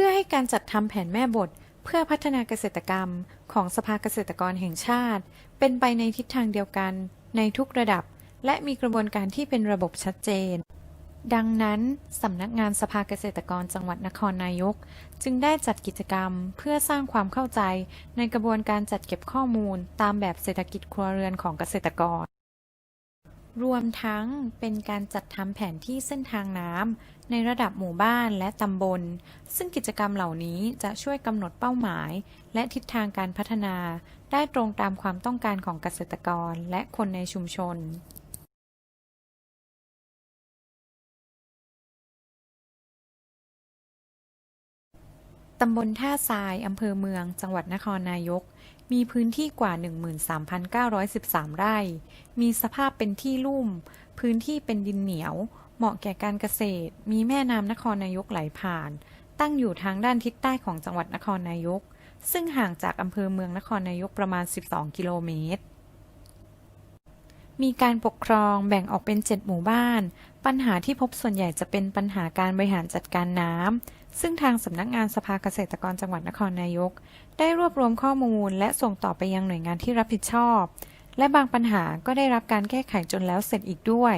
พื่อให้การจัดทำแผนแม่บท เพื่อพัฒนาเกษตรกรรม ของสภาเกษตรกรแห่งชาติ เป็นไปในทิศทางเดียวกัน ในทุกระดับ และมีกระบวนการที่เป็นระบบชัดเจน ดังนั้นสำนักงานสภาเกษตรกรจังหวัดนครนายก จึงได้จัดกิจกรรม เพื่อสร้างความเข้าใจ ในกระบวนการจัดเก็บข้อมูล ตามแบบเศรษฐกิจครัวเรือนของเกษตรกร รวมทั้งเป็นการจัดทำแผนที่เส้นทางน้ำในระดับหมู่บ้านและตำบล ซึ่งกิจกรรมเหล่านี้จะช่วยกำหนดเป้าหมาย และทิศทางการพัฒนา ได้ตรงตามความต้องการของเกษตรกรและคนในชุมชน ตำบลท่าทรายอำเภอเมือง จังหวัดนครนายก มีพื้นที่กว่า 13,913 ไร่ มีสภาพเป็นที่ลุ่ม พื้นที่เป็นดินเหนียว เหมาะแก่การเกษตร มีแม่น้ำนครนายกไหลผ่าน ตั้งอยู่ทางด้านทิศใต้ของจังหวัดนครนายก ซึ่งห่างจากอำเภอเมืองนครนายกประมาณ 12 กิโลเมตร มีการปกครองแบ่งออกเป็น 7 หมู่บ้าน ปัญหาที่พบส่วนใหญ่จะเป็นปัญหาการบริหารจัดการน้ำ ซึ่งทางสำนักงานสภาเกษตรกรจังหวัดนครนายก ได้รวบรวมข้อมูล และส่งต่อไปยังหน่วยงานที่รับผิดชอบ และบางปัญหาก็ได้รับการแก้ไขจนแล้วเสร็จอีกด้วย